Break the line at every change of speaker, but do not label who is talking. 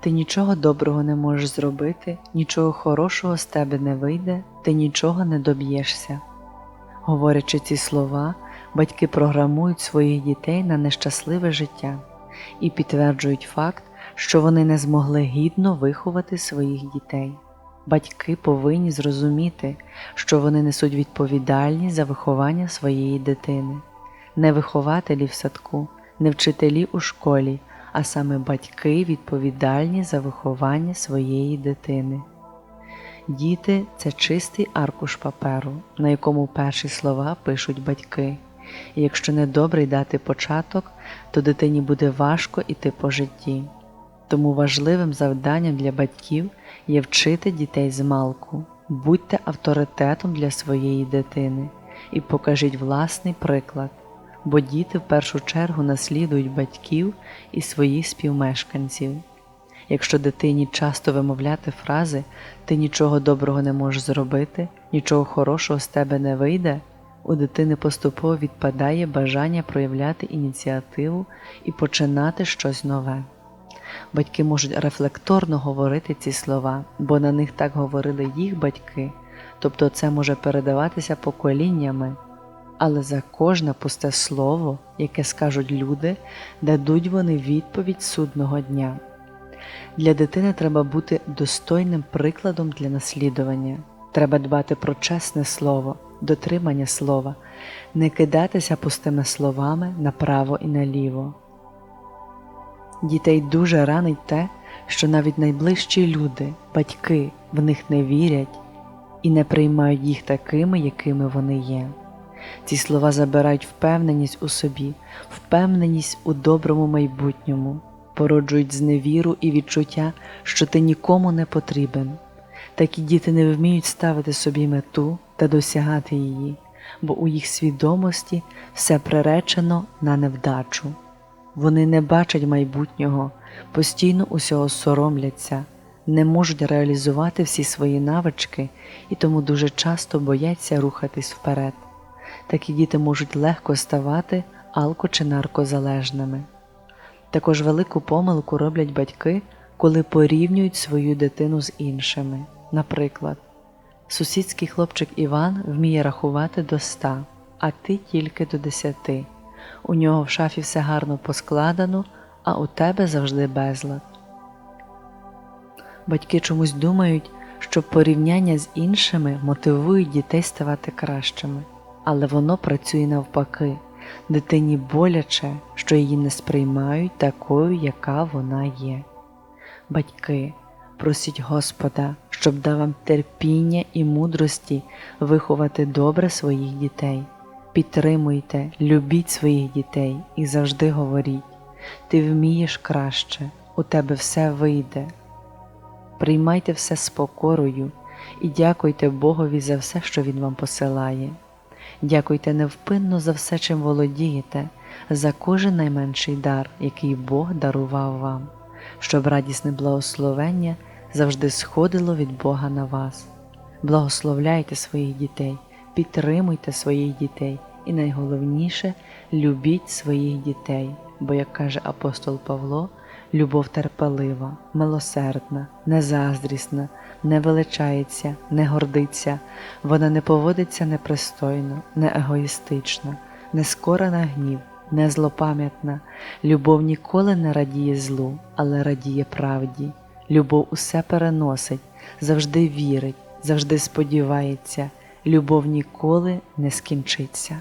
Ти нічого доброго не можеш зробити, нічого хорошого з тебе не вийде, ти нічого не доб'єшся. Говорячи ці слова, батьки програмують своїх дітей на нещасливе життя і підтверджують факт, що вони не змогли гідно виховати своїх дітей. Батьки повинні зрозуміти, що вони несуть відповідальність за виховання своєї дитини, не вихователі в садку, не вчителі у школі, а саме батьки відповідальні за виховання своєї дитини. Діти це чистий аркуш паперу, на якому перші слова пишуть батьки. І якщо недобрий дати початок, то дитині буде важко іти по житті. Тому важливим завданням для батьків є вчити дітей з малку, будьте авторитетом для своєї дитини і покажіть власний приклад, бо діти в першу чергу наслідують батьків і своїх співмешканців. Якщо дитині часто вимовляти фрази Ти нічого доброго не можеш зробити, нічого хорошого з тебе не вийде, у дитини поступово відпадає бажання проявляти ініціативу і починати щось нове. Батьки можуть рефлекторно говорити ці слова, бо на них так говорили їх батьки, тобто це може передаватися поколіннями. Але за кожне пусте слово, яке скажуть люди, дадуть вони відповідь судного дня. Для дитини треба бути достойним прикладом для наслідування. Треба дбати про чесне слово, дотримання слова, не кидатися пустими словами направо і наліво. Дітей дуже ранить те, що навіть найближчі люди, батьки в них не вірять і не приймають їх такими, якими вони є. Ці слова забирають впевненість у собі, впевненість у доброму майбутньому, породжують зневіру і відчуття, що ти нікому не потрібен. Такі діти не вміють ставити собі мету та досягати її, бо у їх свідомості все приречено на невдачу. Вони не бачать майбутнього, постійно усього соромляться, не можуть реалізувати всі свої навички і тому дуже часто бояться рухатись вперед. Такі діти можуть легко ставати алко чи наркозалежними. Також велику помилку роблять батьки, коли порівнюють свою дитину з іншими. Наприклад, сусідський хлопчик Іван вміє рахувати до ста, а ти тільки до десяти. У нього в шафі все гарно поскладено, а у тебе завжди безлад. Батьки чомусь думають, що порівняння з іншими мотивують дітей ставати кращими, але воно працює навпаки. Дитині боляче, що її не сприймають такою, яка вона є. Батьки, просіть Господа, щоб дав вам терпіння і мудрості виховати добре своїх дітей. Підтримуйте, любіть своїх дітей і завжди говоріть: ти вмієш краще, у тебе все вийде. Приймайте все з покорою і дякуйте Богові за все, що Він вам посилає. Дякуйте невпинно за все, чим володієте, за кожен найменший дар, який Бог дарував вам, щоб радісне благословення завжди сходило від Бога на вас. Благословляйте своїх дітей, підтримуйте своїх дітей і найголовніше любіть своїх дітей, бо, як каже апостол Павло, любов терпелива, милосердна, незаздрісна, не величається, не гордиться, вона не поводиться непристойно, не егоїстична, не скора на гнів, не злопам'ятна, любов ніколи не радіє злу, але радіє правді. Любов усе переносить, завжди вірить, завжди сподівається, любов ніколи не скінчиться.